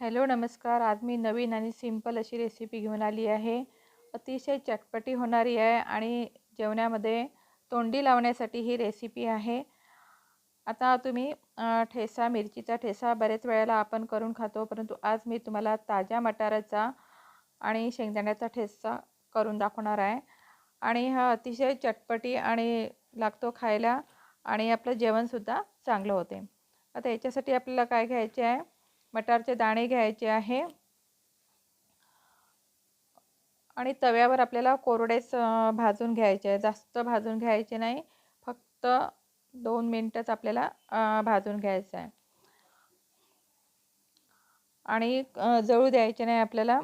Hello नमस्कार. आज मी नवीन आणि सिंपल अशी रेसिपी घेऊन आली आहे. अतिशय चटपटी होणारी आहे आणि जेवणामध्ये तोंडी लावण्यासाठी ही रेसिपी आहे. आता तुम्ही ठेसा मिरचीचा ठेसा बरेच वेळेला आपण करून खातो परंतु आज मी तुम्हाला ताज्या मटाराचा आणि शेंगदाण्याचा ठेसा करून दाखवणार आहे. आणि हा अतिशय चटपटी आणि लागतो खायला आणि आपलं जेवणसुद्धा चांगलं होते. आता याच्यासाठी आपल्याला काय घ्यायचे आहे? मटारचे दाणे घ्यायचे आहे. आणि तव्यावर आपल्याला कोरडेच भाजून घ्यायचे आहे. जास्त भाजून घ्यायचे नाही. फक्त दोन मिनटंच आपल्याला भाजून घ्यायचं आहे. आणि जळू द्यायचे नाही आपल्याला.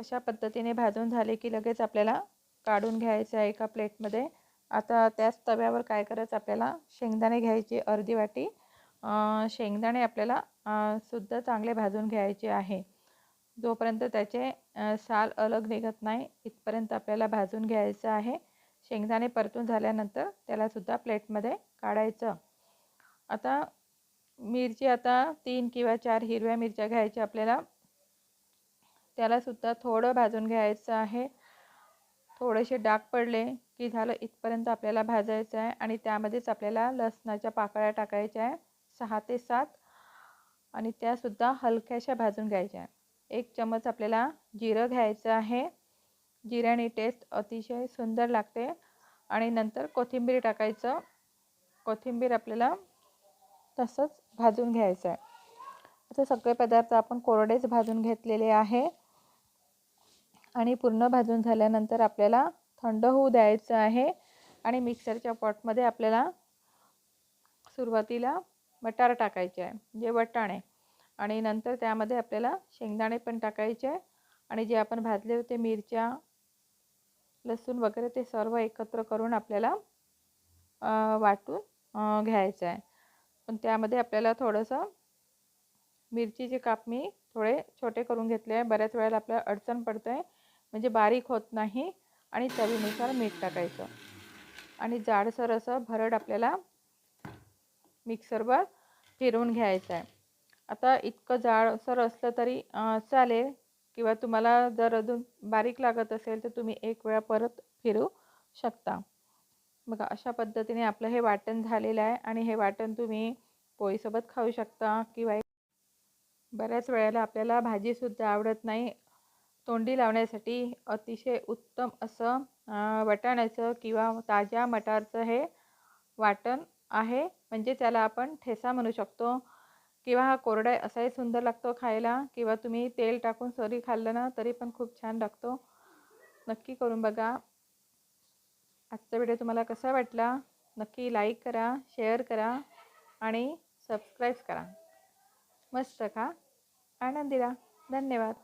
अशा पद्धतीने भाजून झाले की लगेच आपल्याला काढून घ्यायचं आहे एका प्लेटमध्ये. आता त्याच तव्यावर काय करायचं? आपल्याला शेंगदाणे घ्यायचे अर्धी वाटी. शेंगदाणे आपल्याला सुद्धा चांगले भाजून घ्यायचे आहे. जोपर्यंत त्याचे साल अलग निघत नाही इथपर्यंत आपल्याला भाजून घ्यायचं आहे. शेंगदाणे परतून झाल्यानंतर त्यालासुद्धा प्लेटमध्ये काढायचं. आता मिरची आता तीन किंवा चार हिरव्या मिरच्या घ्यायच्या आपल्याला. त्यालासुद्धा थोडं भाजून घ्यायचं आहे. थोडेसे डाग पडले की झालं इथपर्यंत आपल्याला भाजायचं आहे आणि त्यामध्येच आपल्याला लसणाच्या पाकळ्या टाकायच्या आहे. सहा ते सात आणि त्यासुद्धा हलक्याशा भाजून घ्यायच्या. एक चमच आपल्याला जिरं घ्यायचं आहे. जिऱ्याने टेस्ट अतिशय सुंदर लागते. आणि नंतर कोथिंबीर टाकायचं. कोथिंबीर आपल्याला तसंच भाजून घ्यायचं आहे. आता सगळे पदार्थ आपण कोरडेच भाजून घेतलेले आहे. आणि पूर्ण भाजून झाल्यानंतर आपल्याला थंड होऊ द्यायचं आहे. आणि मिक्सरच्या पॉटमध्ये आपल्याला सुरुवातीला मटार टाकायचे आहे म्हणजे वटाणे. आणि नंतर त्यामध्ये आपल्याला शेंगदाणे पण टाकायचे आहे. आणि जे आपण भाजले होते मिरच्या लसूण वगैरे ते सर्व एकत्र करून आपल्याला वाटून घ्यायचं आहे. पण त्यामध्ये आपल्याला थोडंसं मिरचीचे काप मी थोडे छोटे करून घेतले आहे. बऱ्याच वेळेला आपल्याला अडचण पडतं आहे म्हणजे बारीक होत नाही आणि चवीनुसार मीठ टाकायचं. आणि जाडसर असं भरड आपल्याला मिक्सरवर फिरवून घ्यायचं आहे आता इतकं जाडसर असलं तरी चालेल किंवा तुम्हाला जर अजून बारीक लागत असेल तर तुम्ही एक वेळा परत फिरू शकता. बघा अशा पद्धतीने आपलं हे वाटण झालेलं आहे आणि हे वाटण तुम्ही पोळीसोबत खाऊ शकता किंवा बऱ्याच वेळेला आपल्याला भाजीसुद्धा आवडत नाही. तोंडी लावण्यासाठी अतिशय उत्तम असं वटाण्याचं किंवा ताज्या मटारचं हे वाटण आहे. म्हणजे त्याला आपण ठेसा म्हणू शकतो. किंवा हा कोरडा असाही सुंदर लागतो खायला. किंवा तुम्ही तेल टाकून सरी खाल्लं ना तरी पण खूप छान लागतो. नक्की करून बघा. आजचा व्हिडिओ तुम्हाला कसा वाटला? नक्की लाईक करा शेअर करा आणि सबस्क्राईब करा. मस्त खा. आनंदी राहा धन्यवाद.